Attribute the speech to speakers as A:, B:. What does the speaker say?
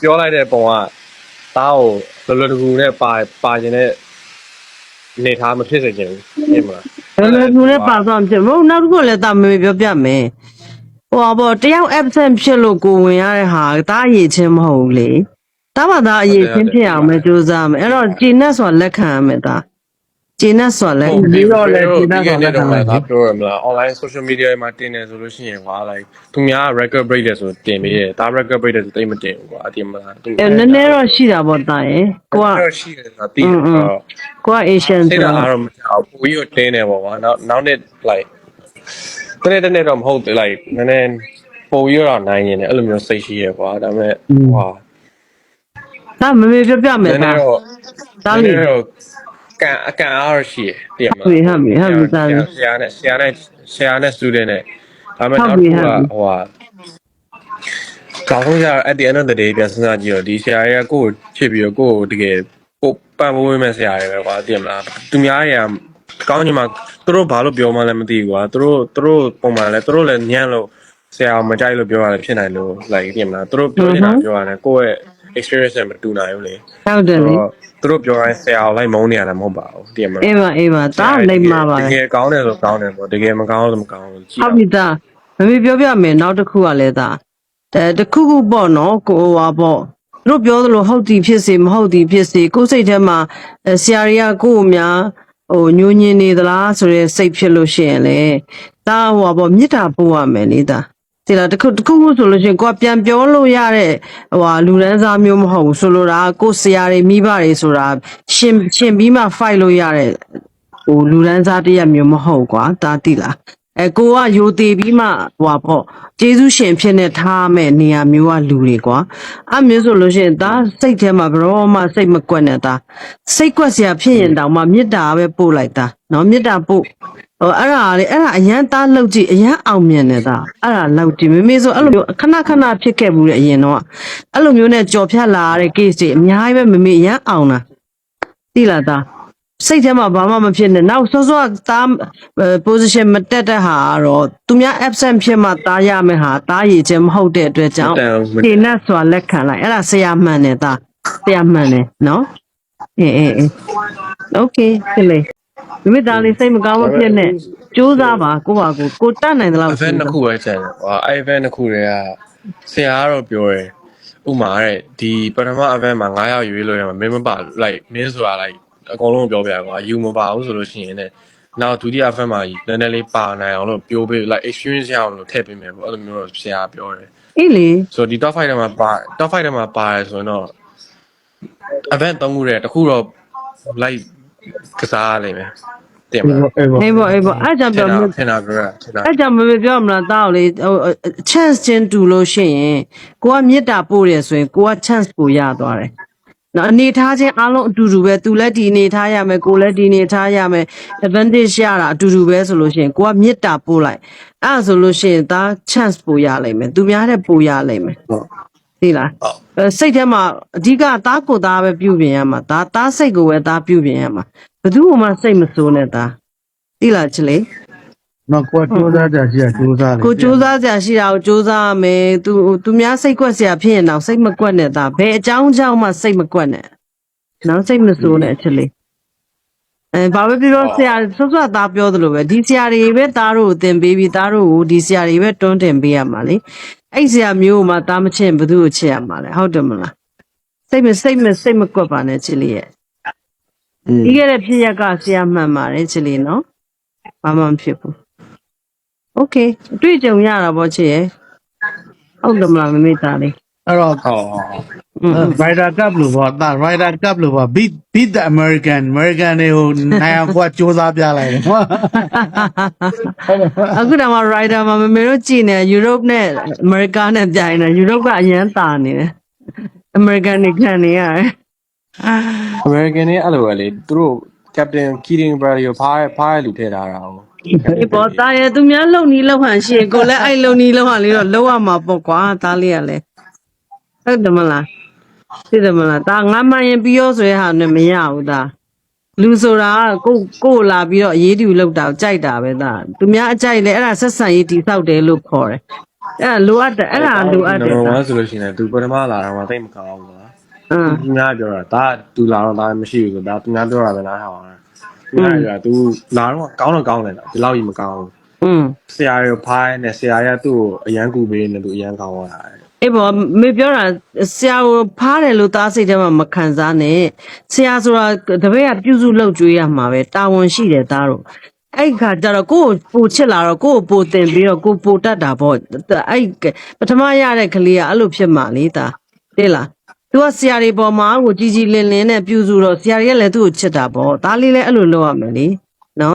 A: ပြောလိုက်တဲ့ပုံကတားကိုလောလောတကူနဲ့ပါပါခြင်းနဲ့နေထားမဖြစ်စေချင်ဘူးပြင်မလား
B: ဘယ်လိုမျိုးလဲပါသွားဖြစ်မဟုတ်နောက်တစ်ခုလည်းတာမေမေပြောပြမယ်ဟိုပါဘောတယောက် absent ဖြစ်လို့ကိုဝင်ရတဲ့ဟာဒါအရေးချင်းမဟုတ်ဘူးလေဒါမှဒါအရေးချင်းဖြစ်အောင်ပဲစူးစမ်းမယ်အဲ့တော့ဂျင်းနဲ့ဆိုတာလက်ခံရမယ်ဒါ ဂျင်းနဲ့ဆိုတာလက်ခံ
C: ပြီးတော့လည်းဒီနောက်တော့လက်ခံလိုက်
A: ဒါပြောရမလား online social media မှာတင်နေဆိုလို့ရှိရင်ကွာ like သူများ record break တယ်ဆိုတင်ပေးတယ်ဒါ record break တယ်ဆိုတိတ်မတင်ဘူးကွာအတင်မလားသူ
B: အဲနည်းနည်းတော့ရှိတာပေါ့တာရယ်ကိုက
A: တော့ရှိတယ်ဆိုတာသိတယ်ဆိုတော့
B: ကိုက Asian
A: စိတ်
B: ဆို
A: ဓာ
B: တော့
A: တ်အားတော့မကြောက်ဘူးပြီးတော့တင်းနေပေါ့ကွာနောက်နောက်နေ့ like တနေ့တနေ့တော့မဟုတ်ဘူး like နည်းနည်းပုံရတော့နိုင်ရင်လည်းအဲ့လိုမျိုးစိတ်ရှိရကွာဒါပေမဲ့ဟွာ
B: ဒါမေမေပြောပြမ
A: န
B: ယ်
A: ည်းန
B: ဒါ
A: ည်းတော့
B: ဒါ
A: န
B: လေ
A: ည်းနည်းတော့ ကန်အကန်အားရရှိတယ်တည်မလား
B: ဟုတ်ပြီဟုတ်ပြီဟုတ်ပြီသားလေ
A: ဆရာနဲ့ဆရာနဲ့ဆရာနဲ့ student နဲ့ဒါပေမဲ့
B: ဟုတ်
A: နောက်
B: ပြီ
A: တစ်ခုက
B: ဟုတ်ပြီ
A: ဟိုဟာကောင်းဆုံးရ at the end of the day ပြန်စဉ်းစားကြည့်တော့ဒီဆရာရဲ့ကိုယ့်ကိုချစ်ပြီးတော့ကိုယ့်ကိုတကယ်ပို့ပံ့ပိုးပေးမဲ့ဆရာတွေပဲကွာတည်မလားသူများတွေကကောင်းချင်မှသူတို့ဘာလို့ပြောမှလည်းမသိဘူးကွာသူတို့သူတို့ပုံမှန်လည်းသူတို့လည်းညံ့လို့ဆရာမကြိုက်လို့ပြောရတယ်ဖြစ်နိုင်လို့ like တည်မလားသူတို့ပြောနေတာပြောရတယ်ကိုယ့်ရဲ့ experience နဲ့မတူနိုင်ဘူးလေ
B: ဟုတ်တယ်လေ
A: တော့သူတို့ပြောရင်ဆရာကိုလိုက်မုန်းနေရတယ်မဟုတ်ပါဘူးတည်မလား
B: အေးပါအေးပါဒါလိမ့်မှာပါ
A: တ
B: လေ
A: ကယ်ကောင်းတယ်ဆိုကောင်းတယ်ပေါ့တကယ်မကောင်းလို့မကောင်းဘူးကြည့်
B: ဟုတ်ပြီသားမမေပြောပြမယ်နောက်တစ်ခုကလည်းသားအဲတစ်ခုခုပေါ့နော်ကိုဟွာပေါ့သူတို့ပြောသလိုဟုတ်သည်ဖြစ်စေမဟုတ်သည်ဖြစ်စေကိုယ်စိတ်ထဲမှာအဲဆရာတွေကကိုယ့်ကိုများဟိုညှိုးညင်းနေသလားဆိုရဲစိတ်ဖြစ်လို့ရှိရင်လေဒါဟွာပေါ့မေတ္တာပို့ရမယ်လေသား ဒီလားတစ်ခုတစ်ခုခုဆိုလို့ရှိရင်ကိုကပြန်ပြောလို့ရတဲ့ဟိုဟာလူဒန်းစားမျိုးမဟုတ်ဘူးဆိုလိုတာကကိုယ်ဆရာတွေမိဘတွေဆိုတာရှင်ရှင်ပြီးမှ fight လို့ရတဲ့ဟိုလူဒန်းစားတစ်ရက်မျိုးမဟုတ်ကွာဒါတိလား အဲကိုကယိုသေးပြီးမှဟွာပေါ့ကျေးဇူးရှင်ဖြစ်နေထားမဲ့နေရာမျိုးကလူတွေကွာအမျိုးဆိုလို့ရှိရင်ဒါစိတ်ထဲမှာဘရောမှစိတ်မကွက်နဲ့ဒါစိတ်ကွက်စရာဖြစ်ရင်တောင်မှမေတ္တာပဲပို့လိုက်တာနော်မေတ္တာပို့ဟိုအဲ့ဒါလေအဲ့ဒါအရန်သားလောက်ကြည့်အရန်အောင်မြင်နေတာအဲ့ဒါလောက်ကြည့်မမေဆိုအဲ့လိုမျိုးခဏခဏဖြစ်ခဲ့ဘူးတဲ့အရင်တော့အဲ့လိုမျိုးနဲ့ကြော်ဖြတ်လာရတဲ့ case တွေအများကြီးပဲမမေအရန်အောင်တာတိလာသား စိတ်ထဲမှာဘာမှမဖြစ်နဲ့နောက်စောစောကသား position မတက်တဲ့ဟာကတော့သူများ absent ဖြစ်မှသားရမယ်ဟာသားရည်ခြင်းမဟုတ်တဲ့အတွက်ကြောင့်
A: တန်မ
B: ဒီနဲ့ဆိုတာလက်ခံလိုက်အဲ့ဒါဆရာမှန်တယ်သားဆရာမှန်တယ်နော်အေးအေးအေး okay ဖြစ်လေမိမိသားလေးစိတ်မကောင်းမဖြစ်နဲ့ကြိုးစားပါကိုပါကိုကိုတတ်နိုင်သလောက်
A: event တစ်ခုပဲကျန်တယ်ကွာအဲ့ event တစ်ခုတည်းကဆရာကတော့ပြောတယ်ဥမာတဲ့ဒီပထမ event မှာ9ရောက်ရွေးလို့ရမှာမင်းမပါ like မင်းဆိုတာ like အကုန်လုံးပြောပြကွာယူမပါဘူးဆိုလို့ရှိရင်လည်းနောက်ဒုတိယ event မှာနည်းနည်းလေးပါနိုင်အောင်လို့ပြောပေး like experience ရအောင်လို့ထည့်ပေးမယ်ပေါ့အဲ့လိုမျိုးတော့ဆရာပြောတယ်
B: အေးလေ
A: ဆိုတော့ဒီ top 5ထဲမှာပါ top 5ထဲမှာပါတယ်ဆိုရင်တော့ event သုံးခုတည်းတစ်ခုတော့ like ကစားရလိမ့်မယ်တင်ပါ
C: အေးပေါ့
B: အေးပေါ့အေးပေါ့အဲ့ကြောင့်
A: ထ
B: ပြော
A: င်တာ
B: မ
A: ထင်တာပြောတာထင်တာ
B: အဲ့ကြောင့်မမေပြောမလားတောက်လေဟို chance ချင်းတူလို့ရှိရင်ကိုကမေတ္တာပို့ရဆိုရင်ကိုက chance ကိုရသွားတယ် နော်အနေထားချင်းအားလုံးအတူတူပဲသူလည်းဒီအနေထားရမယ်ကိုလည်းဒီအနေထားရမယ် advantage ရတာအတူတူပဲဆိုလို့ရှိရင်ကိုကမေတ္တာပို့လိုက်အဲ့ဒါဆိုလို့ရှိရင်ဒါ chance ပို့ရလိမ့်မယ်သူများတဲ့ပို့ရလိမ့်မယ်သိလား
A: ဟုတ်
B: အဲစိတ်ထဲမှာအဓိကသားကိုသားပဲပြုပြင်ရမှာဒါသားစိတ်ကိုပဲသားပြုပြင်ရမှာဘယ်သူမှစိတ်မဆိုးနဲ့သားသိလားချစ်လေး
C: နော်ကိုကြိုးစားကြရှိရကြိုးစားတယ်
B: ကိုစူးစမ်းစရာရှိတာကိုစူးစမ်းရမယ်သူသူများစိတ်ကွက်စရာဖြစ်ရင်တော့စိတ်မကွက်နဲ့သားဘယ်အကြောင်းကြောင့်မှစိတ်မကွက်နဲ့နော်စိတ်မဆိုးနဲ့အချစ်လေးအဲဘာပဲပြောဆရာဆွဆွသားပြောသလိုပဲဒီဆရာတွေပဲသားတို့ကိုသင်ပေးပြီးသားတို့ကိုဒီဆရာတွေပဲတွန်းတင်ပေးရမှာလေအဲ့ဆရာမျိုးကိုမှသားမချင်ဘယ်သူ့ကိုချစ်ရမှာလဲဟုတ်တယ်မလားစိတ်မစိတ်မစိတ်မကွက်ပါနဲ့ချစ်လေးရဲ့ဒီခဲ့တဲ့ဖြစ်ရက်ကဆရာမှန်ပါတယ်ချစ်လေးနော်ဘာမှမဖြစ်ဘူး โอเคအတွေ့အကြုံရတာပေါ့ချစ်ရဲ့ဟုတ်တယ်မလားမမေ့တာလေး
C: အဲ့တော့
A: ဟော
B: อืม
C: Ryder Cup လို့ပေါ့ဒါ Ryder Cup လို့ပေါ့ beat beat the American American တွေကိုနိုင်အောင်ကိုကစူးစားပြလိုက်တယ်ဟုတ်
B: အခုတော့မှ rider မှာမမေတို့ကြည်နေ Europe နဲ့ America နဲ့ပြိုင်နေ Europe ကအရန်တာနေတယ် American တွေခံနေရတယ်
A: American တွေအဲ့လိုပဲလေသူတို့ Captain Keating Brady ကိုဖားဖားရလူထည့်ထားတာဟု တ်
B: ဒီပေါ်သားရဲ့သူများလုံနီးလုံဟန်ရှိရင်ကိုလည်းအဲ့လုံနီးလုံဟန်လေးတော့လုံရမှာပေါ့ကွာသားလေးကလည်းဟုတ်တယ်မလားသိတယ်မလားဒါငါမှရင်ပြီးရောဆိုတဲ့ဟာနဲ့မရဘူးဒါလူဆိုတာကကိုကိုလာပြီးတော့အရေးတူလောက်တာကိုကြိုက်တာပဲဒါသူများအကြိုက်လဲအဲ့ဒါဆက်ဆံရေးတိဆောက်တယ်လို့ခေါ်တယ်အဲ့ဒါလိုအပ်တယ်အဲ့ဒါလိုအပ်တယ်
A: နံပါ
B: သား
A: တ်1ဆိုလို့ရှိရင်လည်းသူပထမလာတော့မှတိတ်မကောင်းဘူးလား
B: အင်း
A: သူများပြောတာဒါသူလာတော့ဒါမရှိဘူးဆိုဒါသူများပြောတာပဲနားထောင်ရတာ သူများပြောတာသူလာတော့ကောင်းတော့ကောင်းတယ်လားဒီလောက်ကြီးမကောင်းဘူး
B: อืม
A: ဆရာရဖိုင်းနဲ့ဆရာရသူ့ကိုအရန်ကူပေးနေသူအရန်ကောင်းသွားတာ
B: အေးပေါ့မေပြောတာဆရာကိုဖားတယ်လို့သားစိတ်ထဲမှာမခံစားနဲ့ဆရာဆိုတာတပည့်ကပြုစုလုပ်ကြွေးရမှာပဲတာဝန်ရှိတယ်သားတို့အဲ့ခါကျတော့ကိုယ့်ကိုပိုချစ်လာတော့ကိုယ့်ကိုပိုတင်ပြီးတော့ကိုယ်ပိုတတ်တာပေါ့အဲ့ပထမရတဲ့ကလေးကအဲ့လိုဖြစ်မှာလေသားသိလား သူကဆရာတွေပေါ်မှာကိုကြီးကြီးလင်းလင်းနဲ့ပြုစုတော့ဆရာတွေကလည်းသူ့ကိုချစ်တာပေါ့ဒါလေးလည်းအဲ့လိုလုပ်ရမယ်လေနော်